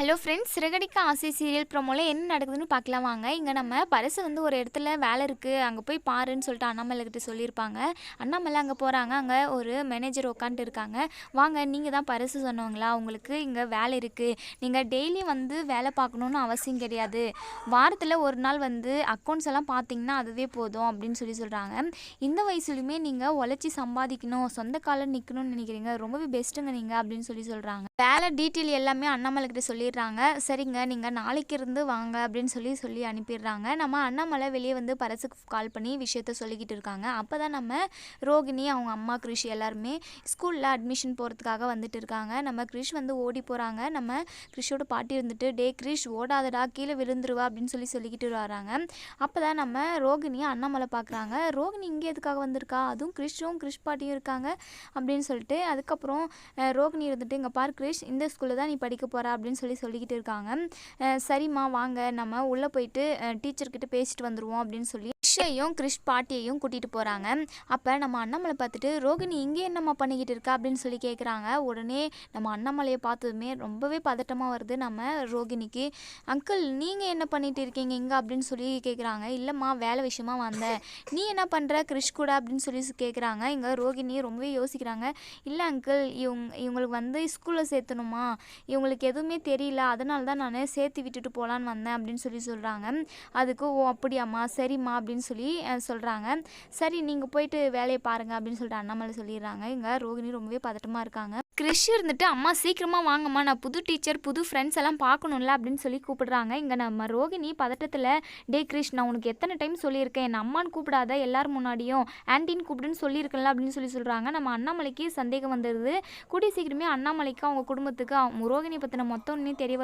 Hello friends Siragadikka ஆசை serial ப்ரோமோவில் என்ன நடக்குதுன்னு பார்க்கலாம் வாங்க. இங்கே நம்ம பரிசு வந்து ஒரு இடத்துல வேலை இருக்குது அங்கே போய் பாருன்னு சொல்லிட்டு அண்ணாமலை கிட்ட சொல்லியிருப்பாங்க. அண்ணாமலை அங்கே போகிறாங்க அங்கே ஒரு மேனேஜர் உட்காந்துட்டு இருக்காங்க. வாங்க நீங்கள் தான் பரிசு சொன்னவங்களா? உங்களுக்கு இங்கே வேலை இருக்குது நீங்கள் டெய்லி வந்து வேலை பார்க்கணுன்னு அவசியம் கிடையாது. வாரத்தில் ஒரு நாள் வந்து அக்கௌண்ட்ஸ் எல்லாம் பார்த்தீங்கன்னா அதுவே போதும் அப்படின்னு சொல்லி சொல்கிறாங்க இந்த வயசுலையுமே நீங்கள் உழைச்சி சம்பாதிக்கணும். சொந்த காலில் நிற்கணும்னு நினைக்கிறீங்க. ரொம்பவே பெஸ்ட்டுங்க நீங்கள் அப்படின்னு சொல்லி சொல்கிறாங்க வேலை டீட்டெயில் எல்லாமே அண்ணாமலை சொல்லி சொல்லிடுறாங்க. சரிங்க நீங்கள் நாளைக்கு இருந்து வாங்க அப்படின்னு சொல்லி சொல்லி அனுப்பிடுறாங்க. நம்ம அண்ணாமலை வெளியே வந்து பரசுக்கு கால் பண்ணி விஷயத்த சொல்லிக்கிட்டு இருக்காங்க. அப்போ தான் நம்ம ரோகிணி அவங்க அம்மா கிருஷ் எல்லாருமே ஸ்கூலில் அட்மிஷன் போகிறதுக்காக வந்துட்டு இருக்காங்க. நம்ம கிரிஷ் வந்து ஓடி போகிறாங்க நம்ம கிரிஷோட பாட்டி இருந்துட்டு டே கிரிஷ் ஓடாதடா கீழே விழுந்துருவா அப்படின்னு சொல்லி சொல்லிக்கிட்டு வராங்க. அப்போ தான் நம்ம ரோகிணியை அண்ணாமலை பார்க்குறாங்க ரோகிணி இங்கே எதுக்காக வந்திருக்கா? அதுவும் கிரிஷும் கிரிஷ் பாட்டியும் இருக்காங்க அப்படின்னு சொல்லிட்டு அதுக்கப்புறம் ரோகிணி இருந்துட்டு இங்கே பார் கிருஷ் இந்த ஸ்கூலில் தான் நீ படிக்க போகிற அப்படின்னு சொல்லி சொல்லிக்கிட்டு இருக்காங்க. சரிம்மா வாங்க நம்ம உள்ளே போயிட்டு டீச்சர்கிட்ட பேசிட்டு வந்துடுவோம் அப்படின்னு சொல்லி கிருஷையும் கிறிஷ் பாட்டியையும் கூட்டிகிட்டு போகிறாங்க அப்போ நம்ம அண்ணாமலை பார்த்துட்டு ரோகிணி இங்கே என்னம்மா பண்ணிக்கிட்டு இருக்கா? அப்படின்னு சொல்லி கேட்குறாங்க உடனே நம்ம அண்ணாமலையை பார்த்ததுமே ரொம்பவே பதட்டமாக வருது நம்ம ரோகிணிக்கு. அங்கிள் நீங்கள் என்ன பண்ணிட்டு இருக்கீங்க இங்கே? அப்படின்னு சொல்லி கேட்குறாங்க இல்லைம்மா வேலை விஷயமா வந்தேன். நீ என்ன பண்ணுற கிறிஷ் கூட? அப்படின்னு சொல்லி கேட்குறாங்க இங்கே ரோகிணி ரொம்பவே யோசிக்கிறாங்க. இல்லை அங்கிள் இவங்க இவங்களுக்கு வந்து ஸ்கூலில் சேர்த்தணுமா? இவங்களுக்கு எதுவுமே தெரியல. அதனால தான் நான் சேர்த்து விட்டுட்டு போகலான்னு வந்தேன். அப்படின்னு சொல்லி சொல்கிறாங்க அதுக்கு ஓ அப்படியாம்மா. சரிம்மா. அப்படின்னு சொல்லி சொல்கிறாங்க சரி நீங்கள் போயிட்டு வேலையை பாருங்கள் அப்படின்னு சொல்லிட்டு அண்ணாமலை சொல்லிடுறாங்க. இங்கே ரோகிணி ரொம்பவே பதட்டமாக இருக்காங்க. கிறிஷ் இருந்துட்டு அம்மா சீக்கிரமாக வாங்கம்மா. நான் புது டீச்சர் புது ஃப்ரெண்ட்ஸ் எல்லாம் பார்க்கணும்ல அப்படின்னு சொல்லி கூப்பிடுறாங்க. இங்கே நம்ம ரோகிணி பதட்டத்தில் டே கிறிஷ் நான் உனக்கு எத்தனை டைம் சொல்லியிருக்கேன்? என் அம்மான்னு கூப்பிடாத. எல்லார் முன்னாடியும் ஆன்டின் கூப்பிடுன்னு சொல்லியிருக்கல அப்படின்னு சொல்லி சொல்கிறாங்க நம்ம அண்ணாமலைக்கு சந்தேகம் வந்துடுது கூடிய சீக்கிரமே அண்ணாமலைக்கு அவங்க குடும்பத்துக்கு அவங்க ரோகிணி பற்றின மொத்தம் தெரிய